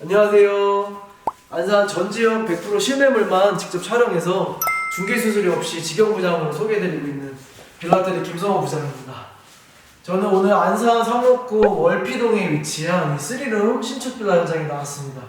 안녕하세요. 안산 전 지역 100% 실매물만 직접 촬영해서 중개 수수료 없이 직영 부장으로 소개해드리고 있는 빌라테리 김성호 부장입니다. 저는 오늘 안산 상록구 월피동에 위치한 이 스리룸 신축 빌라 현장에 나왔습니다.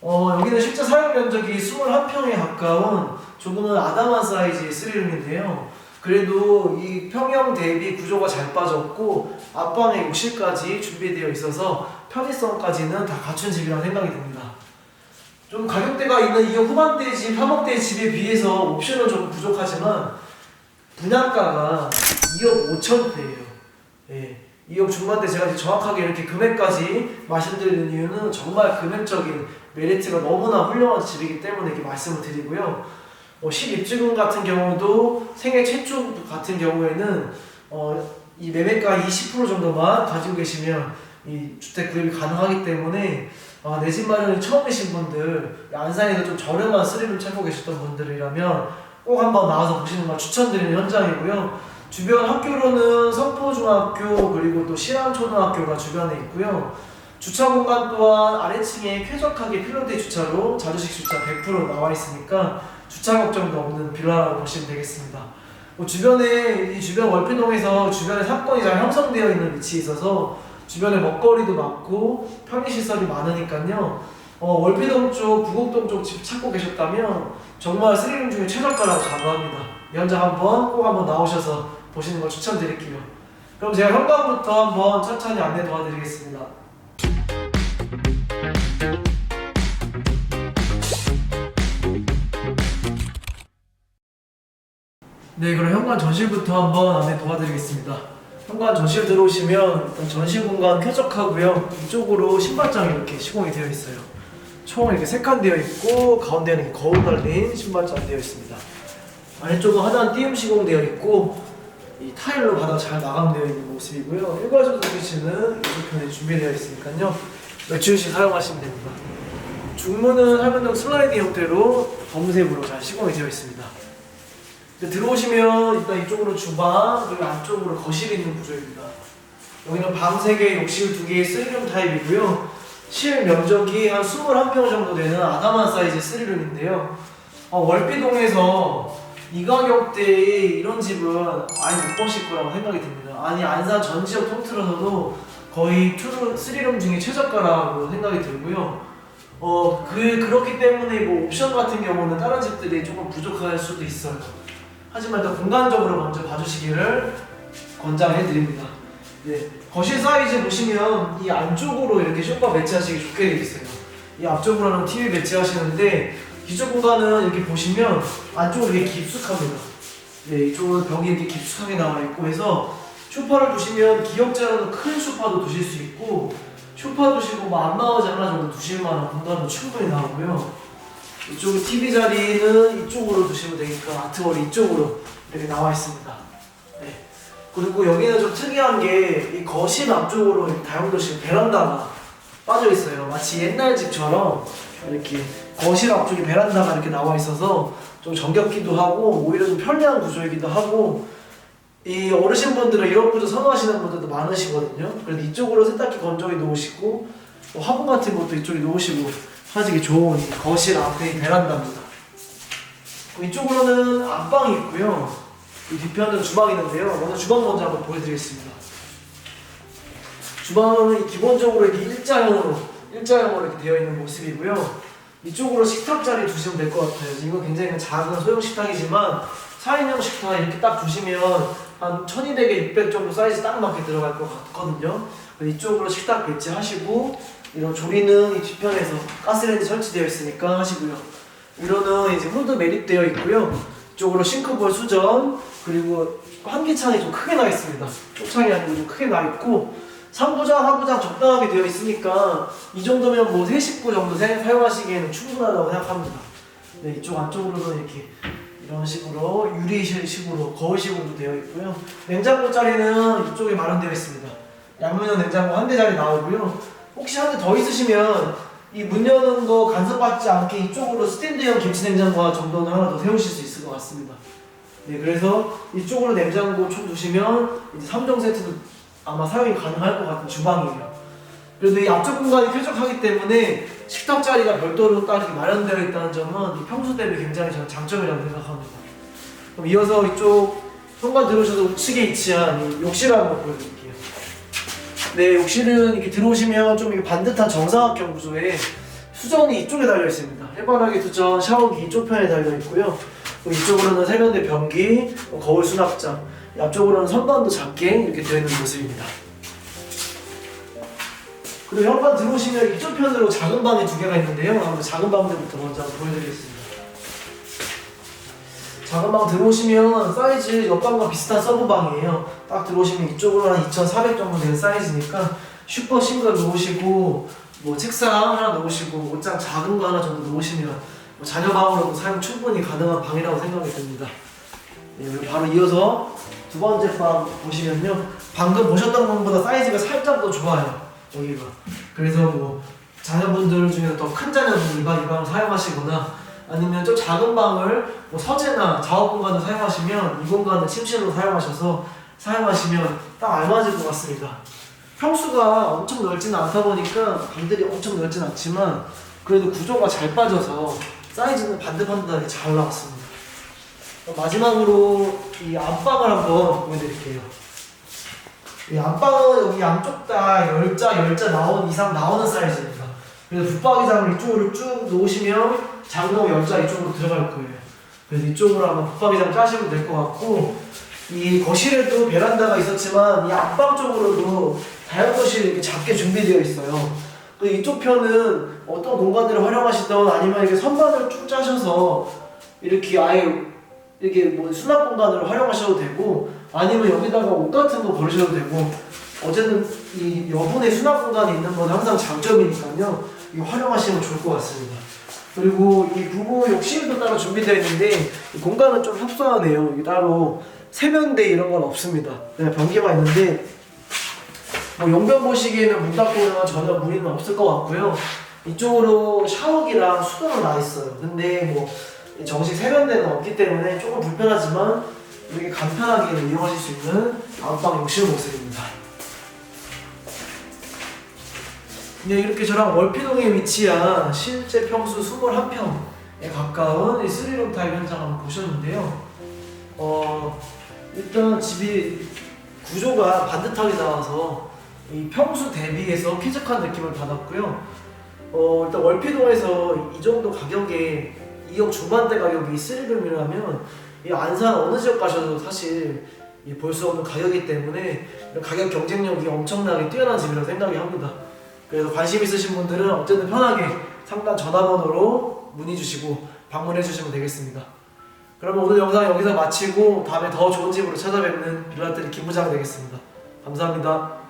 어, 여기는 실제 사용 면적이 21평에 가까운 조금은 아담한 사이즈의 스리룸인데요. 그래도 이 평형 대비 구조가 잘 빠졌고 앞방에 욕실까지 준비되어 있어서 편의성까지는 다 갖춘 집이라고 생각이 듭니다. 좀 가격대가 있는 2억 후반대 집, 3억대 집에 비해서 옵션은 조금 부족하지만 분양가가 2억 5천대예요. 예. 2억 중반대 제가 정확하게 이렇게 금액까지 말씀드리는 이유는 정말 금액적인 메리트가 너무나 훌륭한 집이기 때문에 이렇게 말씀을 드리고요. 어, 10입주금 같은 경우도 생애 최초 같은 경우에는 어, 이 매매가 20% 정도만 가지고 계시면 이 주택 구입이 가능하기 때문에 아, 내 집 마련이 처음이신 분들 안산에서 좀 저렴한 스리를 찾고 계셨던 분들이라면 꼭 한번 나와서 보시는 걸 추천드리는 현장이고요. 주변 학교로는 성포중학교 그리고 또 신암초등학교가 주변에 있고요. 주차 공간 또한 아래층에 쾌적하게 필로티 주차로 자주식 주차 100% 나와 있으니까 주차 걱정도 없는 빌라라고 보시면 되겠습니다. 뭐 주변에 이 주변 월피동에서 주변에 상권이 잘 형성되어 있는 위치에 있어서 주변에 먹거리도 많고 편의시설이 많으니까요. 어, 월피동 쪽, 부곡동 쪽 집 찾고 계셨다면 정말 스리룸 중에 최저가라고 자부합니다. 이 현장 한번 꼭 한번 나오셔서 보시는 걸 추천드릴게요. 그럼 제가 현관부터 한번 천천히 안내 도와드리겠습니다. 네, 그럼 현관 전실부터 한번 안내 도와드리겠습니다. 현관 전실 들어오시면 일단 전실 공간 쾌적하고요. 이쪽으로 신발장이 이렇게 시공이 되어 있어요. 총 이렇게 세 칸 되어 있고 가운데는 거울 달린 신발장 되어 있습니다. 아래쪽은 하단 띄움 시공되어 있고 이 타일로 바닥 잘 마감되어 있는 모습이고요. 일괄적 서비스는 이쪽 편에 준비되어 있으니까요. 며칠 시 사용하시면 됩니다. 중문은 할만동 슬라이딩 형태로 검은색으로 잘 시공이 되어 있습니다. 이제 들어오시면 일단 이쪽으로 주방 그리고 안쪽으로 거실이 있는 구조입니다. 여기는 방 3개, 욕실 2개의 3룸 타입이고요. 실 면적이 한 21평 정도 되는 아담한 사이즈 3룸인데요. 어, 월비동에서 이 가격대에 이런 집은 아예 못 보실 거라고 생각이 듭니다. 아니 안산 전 지역 통틀어서도 거의 2, 3룸 중에 최저가라고 생각이 들고요. 어, 그, 그렇기 때문에 뭐 옵션 같은 경우는 다른 집들이 조금 부족할 수도 있어요. 하지만 일단 공간적으로 먼저 봐주시기를 권장해 드립니다. 네, 거실 사이즈 보시면 이 안쪽으로 이렇게 쇼파 배치하시기 좋게 되어 있어요. 이 앞쪽으로는 TV 배치하시는데 기존 공간은 이렇게 보시면 안쪽으로 이렇게 깊숙합니다. 네, 이쪽은 벽이 이렇게 깊숙하게 나와 있고 해서 쇼파를 두시면 기역자로는 큰 쇼파도 두실 수 있고 쇼파 두시고 뭐 안마의자 하나 정도 두실 만한 공간도 충분히 나오고요. 이쪽 TV 자리는 이쪽으로 두시면 되니까 아트월이 이쪽으로 이렇게 나와 있습니다. 네. 그리고 여기는 좀 특이한 게 이 거실 앞쪽으로 다용도실 베란다가 빠져 있어요. 마치 옛날 집처럼 이렇게 거실 앞쪽에 베란다가 이렇게 나와 있어서 좀 정겹기도 하고 오히려 좀 편리한 구조이기도 하고 이 어르신분들은 이런 구조 선호하시는 분들도 많으시거든요. 그래서 이쪽으로 세탁기 건조기 놓으시고 뭐 화분 같은 것도 이쪽에 놓으시고 하시기 좋은 이 거실 앞에 이 베란다입니다. 이쪽으로는 안방이 있고요. 이 뒤편은 주방이 있는데요. 먼저 주방 먼저 한번 보여드리겠습니다. 주방은 기본적으로 이렇게 일자형으로 일자형으로 이렇게 되어 있는 모습이고요. 이쪽으로 식탁 자리 두시면 될 것 같아요. 이거 굉장히 작은 소형 식탁이지만 4인용 식탁 이렇게 딱 두시면 한 1200에 600 정도 사이즈 딱 맞게 들어갈 것 같거든요. 이쪽으로 식탁 배치하시고 이런 조리는 이 뒤편에서 가스레인지 설치되어 있으니까 하시고요. 위로는 이제 후드 매립되어 있고요. 이쪽으로 싱크볼 수전 그리고 환기창이 좀 크게 나 있습니다. 쪽창이 아니고 좀 크게 나 있고 상부장, 하부장 적당하게 되어 있으니까 이 정도면 뭐 3식구 정도 사- 사용하시기에는 충분하다고 생각합니다. 네, 이쪽 안쪽으로는 이렇게 이런 식으로 유리식으로 거울식으로 되어 있고요. 냉장고 자리는 이쪽에 마련되어 있습니다. 양면은 냉장고 한대 자리 나오고요. 혹시 한 대 더 있으시면 이 문 여는 거 간섭받지 않게 이쪽으로 스탠드형 김치 냉장고 정도는 하나 더 세우실 수 있을 것 같습니다. 네, 그래서 이쪽으로 냉장고 총 두시면 이제 3종 세트도 아마 사용이 가능할 것 같은 주방이에요. 그래도 이 앞쪽 공간이 쾌적하기 때문에 식탁 자리가 별도로 딱 이렇게 마련되어 있다는 점은 이 평소 대비 굉장히 저는 장점이라고 생각합니다. 그럼 이어서 이쪽 현관 들어오셔서 우측에 위치한 이 욕실을 한번 보여드릴게요. 네, 욕실은 이렇게 들어오시면 좀 반듯한 정사각형 구조에 수전이 이쪽에 달려 있습니다. 해바라기 수전, 샤워기 이쪽 편에 달려 있고요. 이쪽으로는 세면대 변기, 뭐 거울 수납장, 이 앞쪽으로는 선반도 작게 이렇게 되어 있는 모습입니다. 그리고 현관 들어오시면 이쪽 편으로 작은 방이 두 개가 있는데요. 작은 방들부터 먼저 보여드리겠습니다. 작은 방 들어오시면 사이즈 옆방과 비슷한 서브방이에요. 딱 들어오시면 이쪽으로 한 2,400 정도 되는 사이즈니까 슈퍼 싱글 놓으시고 뭐 책상 하나 놓으시고 옷장 작은 거 하나 정도 놓으시면 뭐 자녀 방으로도 사용 충분히 가능한 방이라고 생각이 듭니다. 네, 바로 이어서 두 번째 방 보시면요. 방금 보셨던 방보다 사이즈가 살짝 더 좋아요. 여기가. 그래서 뭐 자녀분들 중에 더 큰 자녀분들과 이 방을 사용하시거나 아니면 좀 작은 방을 뭐 서재나 작업 공간을 사용하시면 이 공간을 침실로 사용하셔서 사용하시면 딱 알맞을 것 같습니다. 평수가 엄청 넓지는 않다 보니까 방들이 엄청 넓진 않지만 그래도 구조가 잘 빠져서 사이즈는 반듯반듯하게 잘 나왔습니다. 마지막으로 이 안방을 한번 보여드릴게요. 이 안방은 여기 양쪽 다 열자 열자 나온 이상 나오는 사이즈입니다. 그래서 붙박이장을 이쪽으로 쭉 놓으시면 장롱 열자 이쪽으로 들어갈 거예요. 그래서 이쪽으로 한번 붙박이장 짜시면 될 것 같고 이 거실에도 베란다가 있었지만 이 안방 쪽으로도 다용도실이 이렇게 작게 준비되어 있어요. 그 이쪽 편은 어떤 공간들을 활용하시던 아니면 이렇게 선반을 쭉 짜셔서 이렇게 아예 이렇게 뭐 수납 공간으로 활용하셔도 되고 아니면 여기다가 옷 같은 거 걸으셔도 되고 어쨌든 이 여분의 수납 공간이 있는 건 항상 장점이니까요. 이거 활용하시면 좋을 것 같습니다. 그리고 이 부부 욕실도 따로 준비되어 있는데 이 공간은 좀 협소하네요. 이 따로 세면대 이런 건 없습니다. 그냥 변기만 있는데 뭐 용변 보시기에는 문 닫고는 전혀 무리는 없을 것 같고요. 이쪽으로 샤워기랑 수도는 나 있어요. 근데 뭐 정식 세면대는 없기 때문에 조금 불편하지만 이렇게 간편하게 이용하실 수 있는 안방 욕실 모습입니다. 네, 이렇게 저랑 월피동에 위치한 실제 평수 21평에 가까운 이 3룸 타입 현장 한번 보셨는데요. 어, 일단 집이 구조가 반듯하게 나와서 이 평수 대비해서 쾌적한 느낌을 받았고요. 어, 일단 월피동에서 이 정도 가격에 2억 중반대 가격이 3룸이라면 이 안산 어느 지역 가셔도 사실 볼 수 없는 가격이기 때문에 가격 경쟁력이 엄청나게 뛰어난 집이라고 생각이 합니다. 그래서 관심 있으신 분들은 어쨌든 편하게 상단 전화번호로 문의 주시고 방문해 주시면 되겠습니다. 그러면 오늘 영상 여기서 마치고 다음에 더 좋은 집으로 찾아뵙는 빌라들이 김부장 되겠습니다. 감사합니다.